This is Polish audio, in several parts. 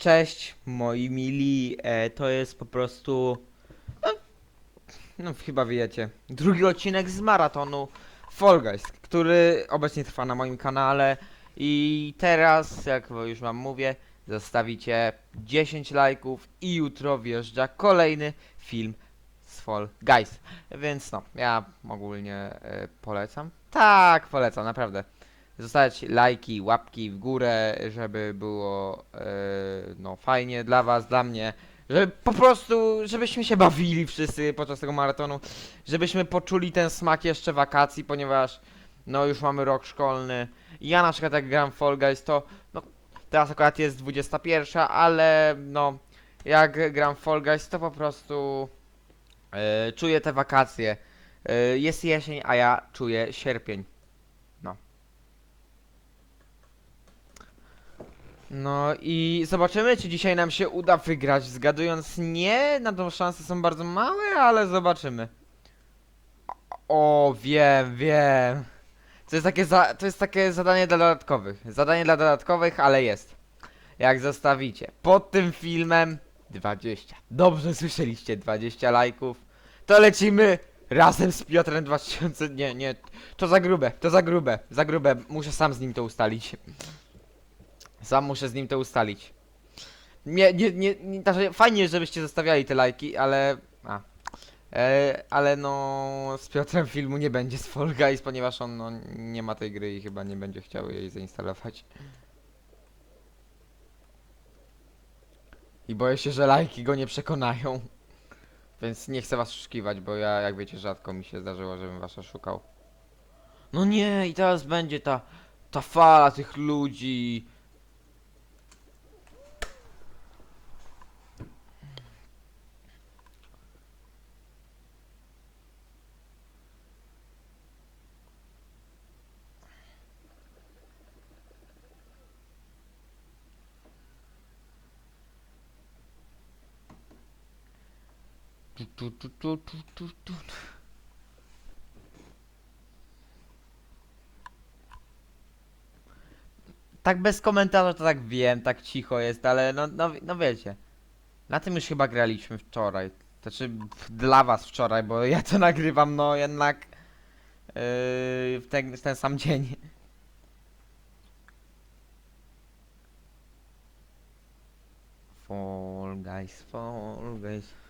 Cześć, moi mili, e, to jest po prostu... No, no chyba wiecie, drugi odcinek z maratonu Fall Guys, który obecnie trwa na moim kanale. I teraz, jak już wam mówię, zostawicie 10 lajków i jutro wjeżdża kolejny film z Fall Guys, więc no, ja ogólnie e, polecam. Tak, polecam, naprawdę zostawiać lajki, łapki w górę, żeby było e, no fajnie dla was, dla mnie, żeby po prostu, żebyśmy się bawili wszyscy podczas tego maratonu, żebyśmy poczuli ten smak jeszcze wakacji, ponieważ no już mamy rok szkolny. Ja na przykład jak gram Fall Guys to no teraz akurat jest 21, ale no jak gram Fall Guys to po prostu e, czuję te wakacje. E, jest jesień, a ja czuję sierpień. No i zobaczymy, czy dzisiaj nam się uda wygrać. Zgadując nie, na tą szanse są bardzo małe, ale zobaczymy. O, wiem, wiem. To jest takie, za, to jest takie zadanie dla dodatkowych. Zadanie dla dodatkowych, ale jest. Jak zostawicie pod tym filmem 20. Dobrze słyszeliście, 20 lajków. To lecimy razem z Piotrem 2000. Nie, nie. To za grube, to za grube, za grube. Muszę sam z nim to ustalić. Sam muszę z nim to ustalić. Nie, nie, nie, nie znaczy fajnie, żebyście zostawiali te lajki, ale... A. E, ale no, z Piotrem filmu nie będzie z Fall Guys, ponieważ on no, nie ma tej gry i chyba nie będzie chciał jej zainstalować. I boję się, że lajki go nie przekonają. Więc nie chcę was oszukiwać, bo ja, jak wiecie, rzadko mi się zdarzyło, żebym was oszukał. No nie, i teraz będzie ta, ta fala tych ludzi. Tu, tu, tu, tu, tu, tu, tu. Tak bez komentarza to tak wiem, tak cicho jest, ale no, no, no wiecie. Na tym już chyba graliśmy wczoraj. Znaczy dla was wczoraj, bo ja to nagrywam no jednak yy, w ten, w ten sam dzień. Fall guys, fall guys.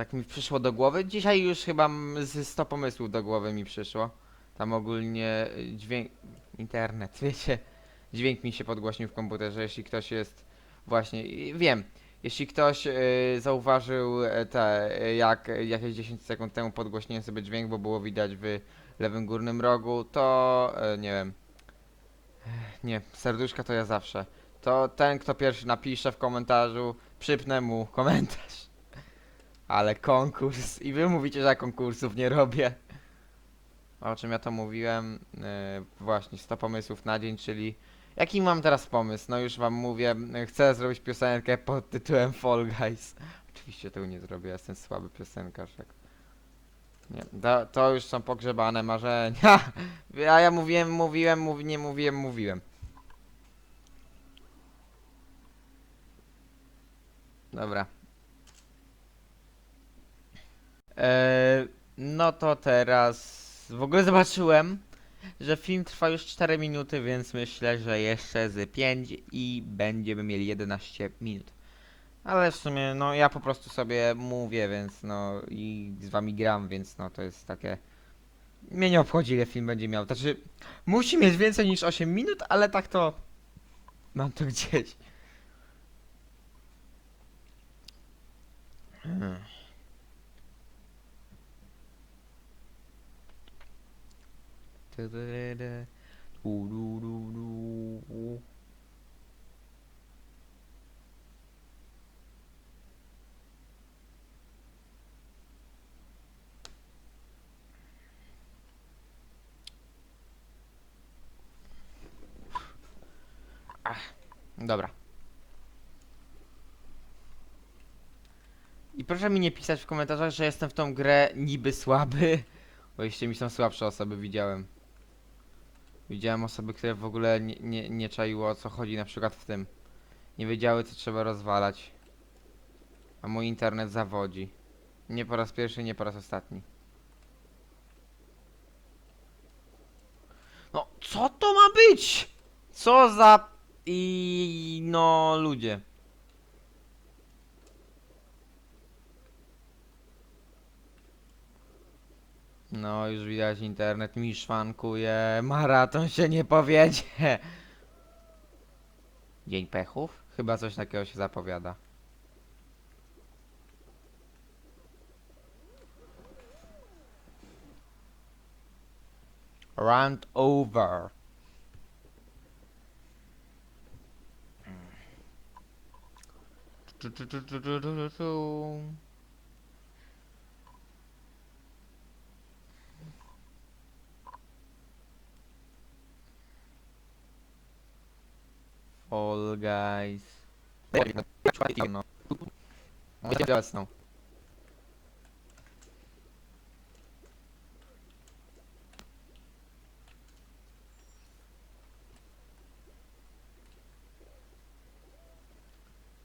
Tak mi przyszło do głowy. Dzisiaj już chyba z 100 pomysłów do głowy mi przyszło. Tam ogólnie y, dźwięk, internet, wiecie, dźwięk mi się podgłośnił w komputerze, jeśli ktoś jest właśnie, wiem, jeśli ktoś y, zauważył e, te, y, jak y, jakieś 10 sekund temu podgłośniłem sobie dźwięk, bo było widać w lewym górnym rogu, to y, nie wiem, nie, serduszka to ja zawsze. To ten, kto pierwszy napisze w komentarzu, przypnę mu komentarz. Ale konkurs. I wy mówicie, że ja konkursów nie robię. O czym ja to mówiłem? Yy, właśnie, 100 pomysłów na dzień, czyli... Jaki mam teraz pomysł? No już wam mówię, yy, chcę zrobić piosenkę pod tytułem Fall Guys. Oczywiście tego nie zrobię, ja jestem słaby piosenkarz. Jak... Nie, to, to już są pogrzebane marzenia. A ja mówiłem, mówiłem, mówi, nie mówiłem, mówiłem. Dobra. No to teraz w ogóle zobaczyłem, że film trwa już 4 minuty, więc myślę, że jeszcze z 5 i będziemy mieli 11 minut. Ale w sumie, no ja po prostu sobie mówię, więc no i z wami gram, więc no to jest takie... Mnie nie obchodzi ile film będzie miał, znaczy musi mieć więcej niż 8 minut, ale tak to... Mam to gdzieś. Hmm. Ach, dobra. I proszę mi nie pisać w komentarzach, że jestem w tą grę niby słaby, bo jeszcze mi są słabsze osoby, widziałem. Widziałem osoby, które w ogóle nie, nie, nie czaiło o co chodzi na przykład w tym. Nie wiedziały co trzeba rozwalać. A mój internet zawodzi. Nie po raz pierwszy, nie po raz ostatni. No, co to ma być? Co za... I... no, ludzie. No, już widać internet mi szwankuje. Maraton się nie powiedzie. Dzień pechów? Chyba coś takiego się zapowiada. Round over. Tu, tu, tu, tu, tu, tu, tu. Fall Guys. No.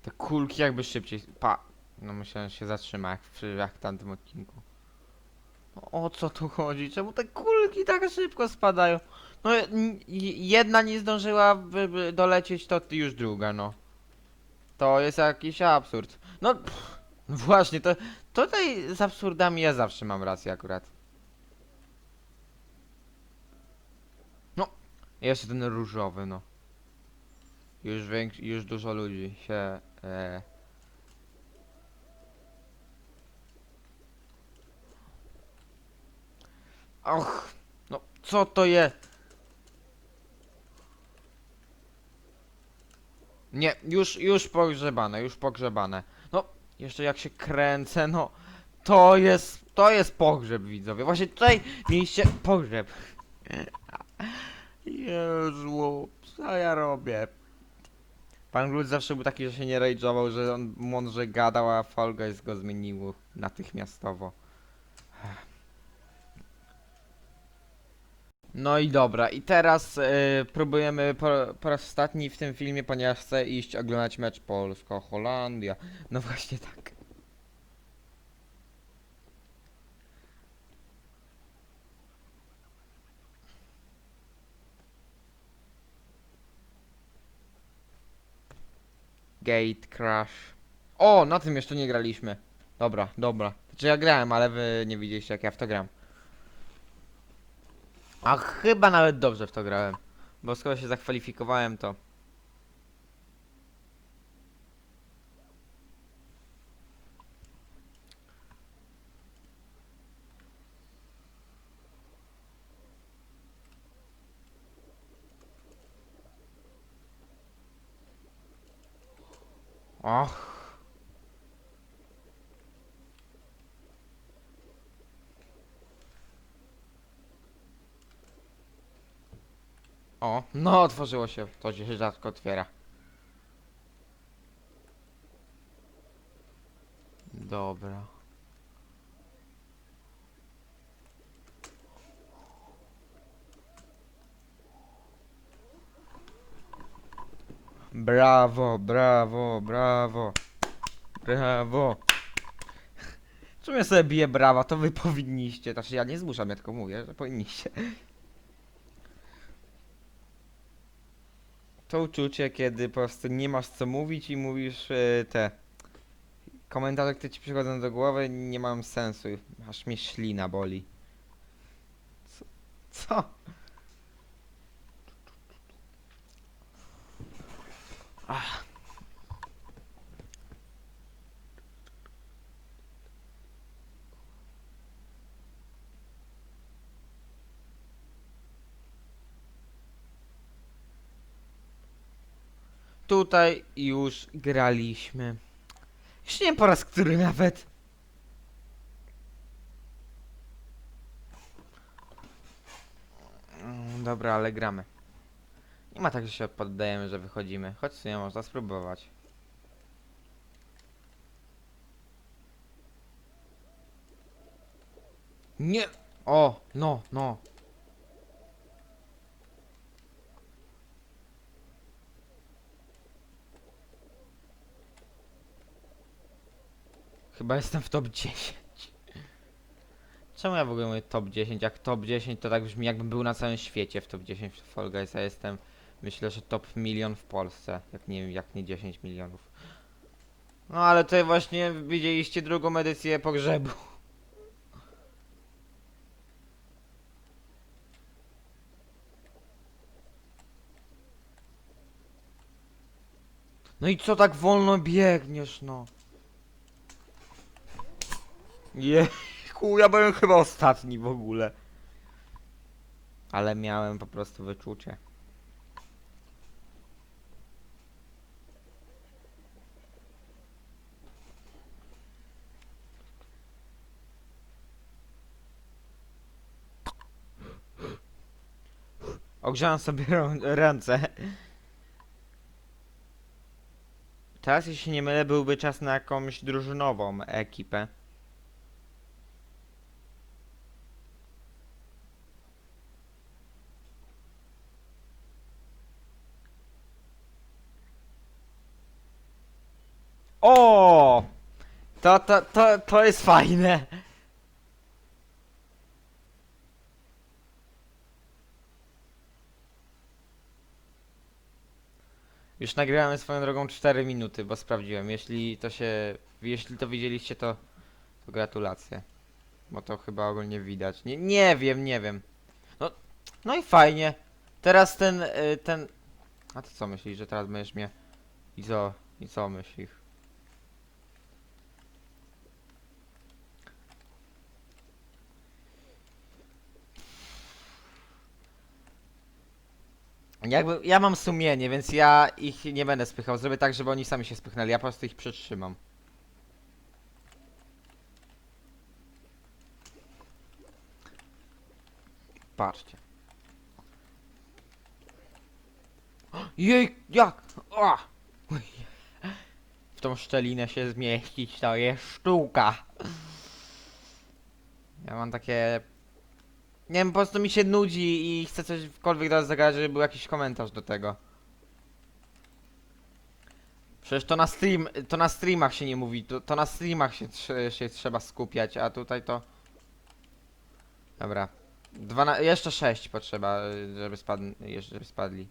Te kulki jakby szybciej. Pa. No myślałem, że się zatrzyma jak w, jak w tamtym odcinku. No, O co tu chodzi? Czemu te kulki tak szybko spadają? No jedna nie zdążyła dolecieć, to już druga, no. To jest jakiś absurd. No pff, właśnie, to tutaj z absurdami ja zawsze mam rację akurat. No, jeszcze ten różowy, no. Już już dużo ludzi się... E... Och, no co to jest? Nie, już, już pogrzebane, już pogrzebane. No, jeszcze jak się kręcę, no. To jest, to jest pogrzeb, widzowie. Właśnie tutaj mieliście pogrzeb. Jezu, co ja robię? Pan Glut zawsze był taki, że się nie rage'ował, że on mądrze gadał, a Fall Guys go zmieniło natychmiastowo. No i dobra, i teraz y, próbujemy po, po raz ostatni w tym filmie, ponieważ chcę iść oglądać mecz Polsko-Holandia. No właśnie tak. Gate Crash. O, na tym jeszcze nie graliśmy. Dobra, dobra. Znaczy ja grałem, ale wy nie widzieliście jak ja w to gram. A chyba nawet dobrze w to grałem. Bo skoro się zakwalifikowałem, to. Och. No otworzyło się, to się rzadko otwiera. Dobra. Brawo, brawo, brawo. Brawo. Czemu ja sobie biję brawa? To wy powinniście. Znaczy ja nie zmuszam, ja tylko mówię, że powinniście. To uczucie, kiedy po prostu nie masz co mówić i mówisz e, te komentarze, które ci przychodzą do głowy, nie mają sensu. Aż mnie ślina boli. Co? Co? Tutaj już graliśmy. Już nie po raz który nawet. Mm, Dobra, ale gramy. Nie ma tak, że się poddajemy, że wychodzimy. Choć sobie można spróbować. Nie! O, no, no. Chyba jestem w top 10. Czemu ja w ogóle mówię top 10? Jak top 10 to tak brzmi jakbym był na całym świecie w top 10 w Fall Guys, a jestem myślę, że top milion w Polsce. Jak nie, jak nie 10 milionów. No ale tutaj właśnie widzieliście drugą edycję pogrzebu. No i co tak wolno biegniesz, no? Jejku, ja byłem chyba ostatni w ogóle. Ale miałem po prostu wyczucie. Ogrzałem sobie ręce. Teraz, jeśli nie mylę, byłby czas na jakąś drużynową ekipę. O! To, to, to, to jest fajne. Już nagrywamy swoją drogą 4 minuty, bo sprawdziłem. Jeśli to się. Jeśli to widzieliście, to, to gratulacje. Bo to chyba ogólnie widać. Nie, nie wiem, nie wiem. No, no i fajnie. Teraz ten. y, ten. A ty co myślisz, że teraz będziesz mnie. I co? I co myślisz? Jakby, ja mam sumienie, więc ja ich nie będę spychał. Zrobię tak, żeby oni sami się spychnęli. Ja po prostu ich przytrzymam. Patrzcie. Jej, jak? O! W tą szczelinę się zmieścić to jest sztuka. Ja mam takie nie wiem, po prostu mi się nudzi i chcę cośkolwiek teraz zagrać, żeby był jakiś komentarz do tego. Przecież to na stream, to na streamach się nie mówi, to, to na streamach się, się trzeba skupiać, a tutaj to... Dobra. Dwana, jeszcze sześć potrzeba, żeby jeszcze żeby spadli.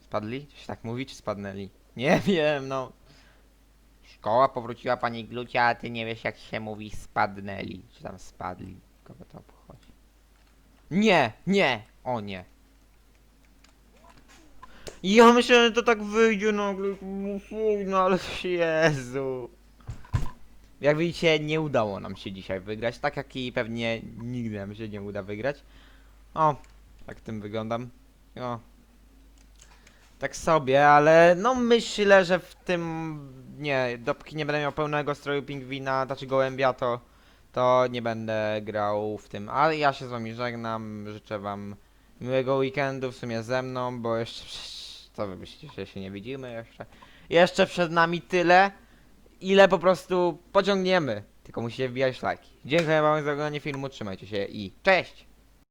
Spadli? Czy się tak mówi, czy spadnęli? Nie wiem, no. Szkoła powróciła pani Glucia, a ty nie wiesz jak się mówi spadnęli, czy tam spadli. Kogo to? Nie, nie, o nie. Ja myślałem, że to tak wyjdzie nagle, no ale Jezu. Jak widzicie, nie udało nam się dzisiaj wygrać, tak jak i pewnie nigdy nam się nie uda wygrać. O, tak tym wyglądam. O. Tak sobie, ale no myślę, że w tym... Nie, dopóki nie będę miał pełnego stroju pingwina, znaczy gołębia, to to nie będę grał w tym. Ale ja się z wami żegnam. Życzę wam miłego weekendu w sumie ze mną, bo jeszcze. Co wy myślicie, że się nie widzimy jeszcze? Jeszcze przed nami tyle, ile po prostu pociągniemy. Tylko musicie wbijać lajki. Dziękuję wam za oglądanie filmu, trzymajcie się i cześć!